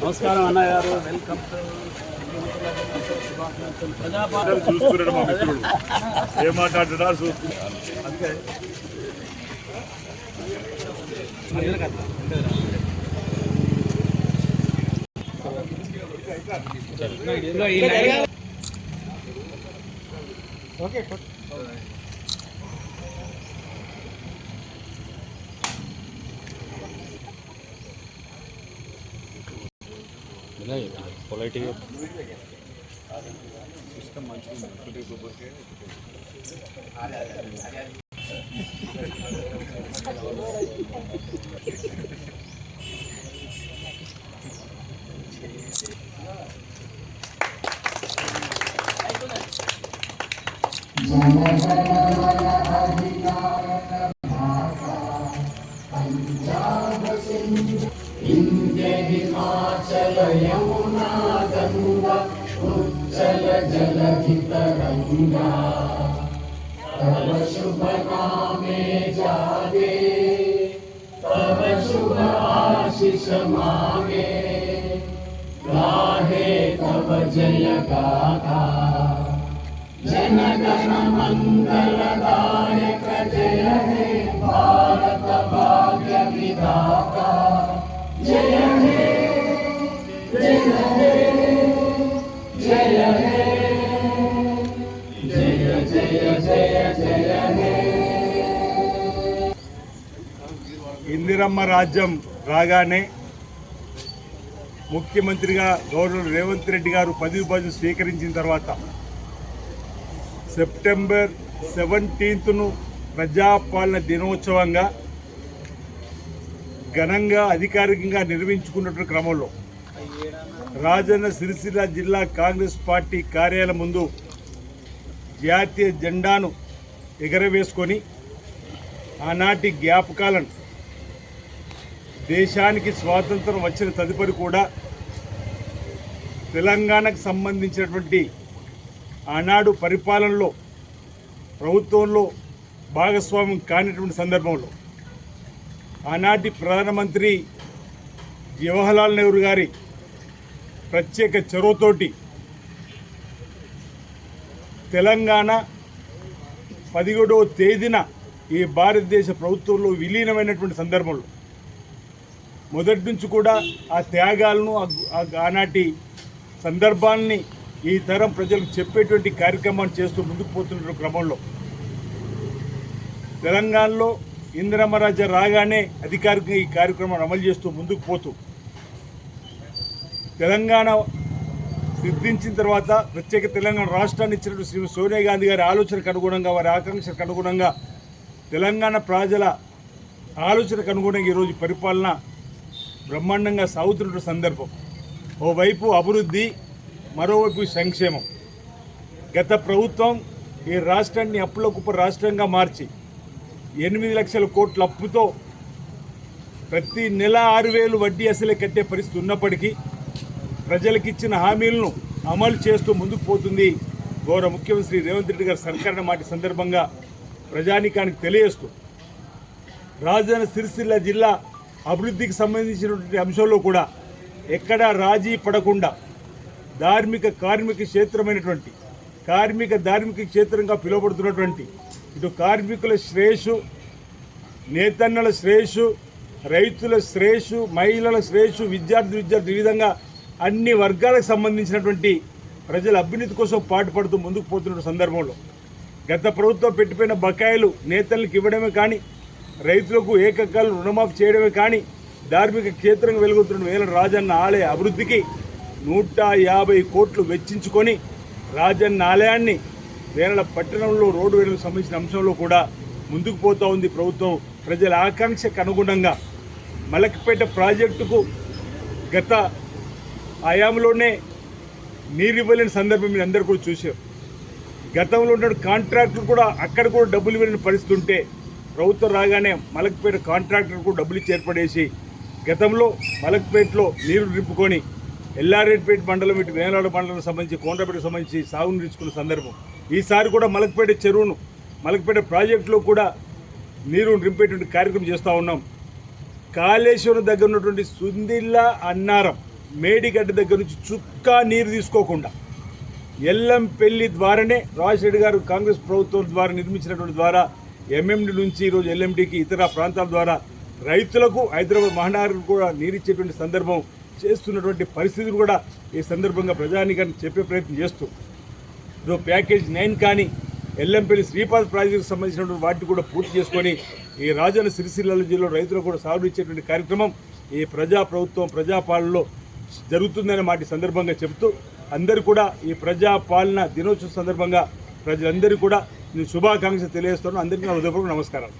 నమస్కారం అన్నయ్య గారు వెల్కమ్. చూస్తున్నాడు మా మిత్రుడు. ఏం మాట్లాడుతున్నా చూస్తున్నాడు అంతే नहीं क्वालिटी Thank you. जल जल जित चितरंगा तब शुभ कामे जागे। तब शुभ आशीष मांगे गाहे तब जय गाथा जन गण मंगल गाय ఇందిరమ్మ రాజ్యం రాగానే ముఖ్యమంత్రిగా గవర్నర్ రేవంత్ రెడ్డి గారు పదవి బాధ్యత స్వీకరించిన తర్వాత సెప్టెంబర్ సెవెంటీన్త్ను ప్రజాపాలన దినోత్సవంగా ఘనంగా అధికారికంగా నిర్వహించుకున్నటువంటి క్రమంలో రాజన్న సిరిసిల్ల జిల్లా కాంగ్రెస్ పార్టీ కార్యాలయం ముందు జాతీయ జెండాను ఎగరవేసుకొని ఆనాటి జ్ఞాపకాలను దేశానికి స్వాతంత్రం వచ్చిన తదుపరి కూడా తెలంగాణకు సంబంధించినటువంటి ఆనాడు పరిపాలనలో ప్రభుత్వంలో భాగస్వామ్యం కానిటువంటి సందర్భంలో ఆనాటి ప్రధానమంత్రి జవహర్లాల్ నెహ్రూ గారి ప్రత్యేక చొరవతోటి తెలంగాణ పదిహేడవ తేదీన ఈ భారతదేశ ప్రభుత్వంలో విలీనమైనటువంటి సందర్భంలో మొదటి నుంచి కూడా ఆ త్యాగాలను ఆ- ఆనాటి సందర్భాన్ని ఈ తరం ప్రజలకు చెప్పేటువంటి కార్యక్రమాన్ని చేస్తూ ముందుకు పోతున్న క్రమంలో తెలంగాణలో ఇందిరమ్మరాజ రాగానే అధికారికంగా ఈ కార్యక్రమాన్ని అమలు చేస్తూ ముందుకు పోతూ తెలంగాణ సిద్ధించిన తర్వాత ప్రత్యేక తెలంగాణ రాష్ట్రాన్ని ఇచ్చినటువంటి శ్రీ సోనియా గాంధీ గారి ఆలోచనకు అనుగుణంగా వారి ఆకాంక్షలకు అనుగుణంగా తెలంగాణ ప్రజల ఆలోచనకు అనుగుణంగా ఈరోజు పరిపాలన బ్రహ్మాండంగా సాగుతున్న సందర్భం. ఓవైపు అభివృద్ధి మరోవైపు సంక్షేమం. గత ప్రభుత్వం ఈ రాష్ట్రాన్ని అప్పుల కుప్ప రాష్ట్రంగా మార్చి ఎనిమిది లక్షల కోట్ల అప్పుతో ప్రతి నెల ఆరు వేలు వడ్డీ అసలే కట్టే పరిస్థితి ఉన్నప్పటికీ ప్రజలకిచ్చిన హామీలను అమలు చేస్తూ ముందుకు పోతుంది. గౌరవ ముఖ్యమంత్రి రేవంత్ రెడ్డి గారి సర్కార్ మాట సందర్భంగా ప్రజానికానికి తెలియజేస్తూ రాజధాని సిరిసిల్ల జిల్లా అభివృద్ధికి సంబంధించినటువంటి అంశంలో కూడా ఎక్కడా రాజీ పడకుండా ధార్మిక కార్మిక క్షేత్రమైనటువంటి కార్మిక ధార్మిక క్షేత్రంగా పిలువబడుతున్నటువంటి ఇటు కార్మికుల శ్రేయస్సు నేతన్నల శ్రేయస్సు రైతుల శ్రేయస్సు మహిళల శ్రేయస్సు విద్యార్థి విద్యార్థి ఈ విధంగా అన్ని వర్గాలకు సంబంధించినటువంటి ప్రజల అభ్యున్నతి కోసం పాటుపడుతూ ముందుకు పోతున్న సందర్భంలో గత ప్రభుత్వం పెట్టిపోయిన బకాయిలు నేతలకు ఇవ్వడమే కానీ రైతులకు ఏకకాలం రుణమాఫీ చేయడమే కానీ ధార్మిక క్షేత్రంగా వెలుగుతున్న వేల రాజన్న ఆలయ అభివృద్ధికి నూట యాభై కోట్లు వెచ్చించుకొని రాజన్న ఆలయాన్ని వేల పట్టణంలో రోడ్డు వేలకు సంబంధించిన అంశంలో కూడా ముందుకు పోతూ ఉంది ప్రభుత్వం. ప్రజల ఆకాంక్షకు అనుగుణంగా మలక్పేట ప్రాజెక్టుకు గత హయాంలోనే నీరు ఇవ్వలేని సందర్భం మీరు అందరు కూడా చూశారు. గతంలో ఉన్న కాంట్రాక్టర్ కూడా అక్కడ కూడా డబ్బులు ఇవ్వలేని పరిస్థితి ఉంటే ప్రభుత్వం రాగానే మలక్పేట కాంట్రాక్టర్ కూడా డబ్బులు చేర్పడేసి ఏర్పడేసి గతంలో మలక్పేటలో నీరు నింపుకొని ఎల్లారెడ్డిపేట మండలం ఇటు వేలాడ మండలం సంబంధించి కోండ్రపేటకు సంబంధించి సాగుని ఇచ్చుకున్న సందర్భం. ఈసారి కూడా మలక్పేట చెరువును మలక్పేట ప్రాజెక్టులో కూడా నీరు నింపేటువంటి కార్యక్రమం చేస్తూ ఉన్నాం. కాళేశ్వరం దగ్గర ఉన్నటువంటి సుందిల్ల అన్నారం మేడిగడ్డ దగ్గర నుంచి చుక్కా నీరు తీసుకోకుండా ఎల్లంపల్లి ద్వారానే రాజశేఖర్ గారు కాంగ్రెస్ ప్రభుత్వం ద్వారా నిర్మించినటువంటి ద్వారా ఎంఎండి నుంచి ఈరోజు ఎల్ఎండికి ఇతర ప్రాంతాల ద్వారా రైతులకు హైదరాబాద్ మహానగరం కూడా నీరిచ్చేటువంటి సందర్భం చేస్తున్నటువంటి పరిస్థితులు కూడా ఈ సందర్భంగా ప్రజానికాన్ని చెప్పే ప్రయత్నం చేస్తూ ఇదో ప్యాకేజ్ నైన్ కానీ ఎల్లంపల్లి శ్రీపాద ప్రాజెక్టుకు సంబంధించినటువంటి వాటిని కూడా పూర్తి చేసుకొని ఈ రాజన్న సిరిసిల్ల జిల్లా రైతులకు కూడా సాగునిచ్చేటువంటి కార్యక్రమం ఈ ప్రజా ప్రభుత్వం ప్రజాపాలనలో జరుగుతుందనే మాట సందర్భంగా చెబుతూ అందరూ కూడా ఈ ప్రజా పాలన దినోత్సవం సందర్భంగా ప్రజలందరూ కూడా నేను శుభాకాంక్షలు తెలియజేస్తున్నాను. అందరికీ నా హృదయపూర్వక నమస్కారాలు.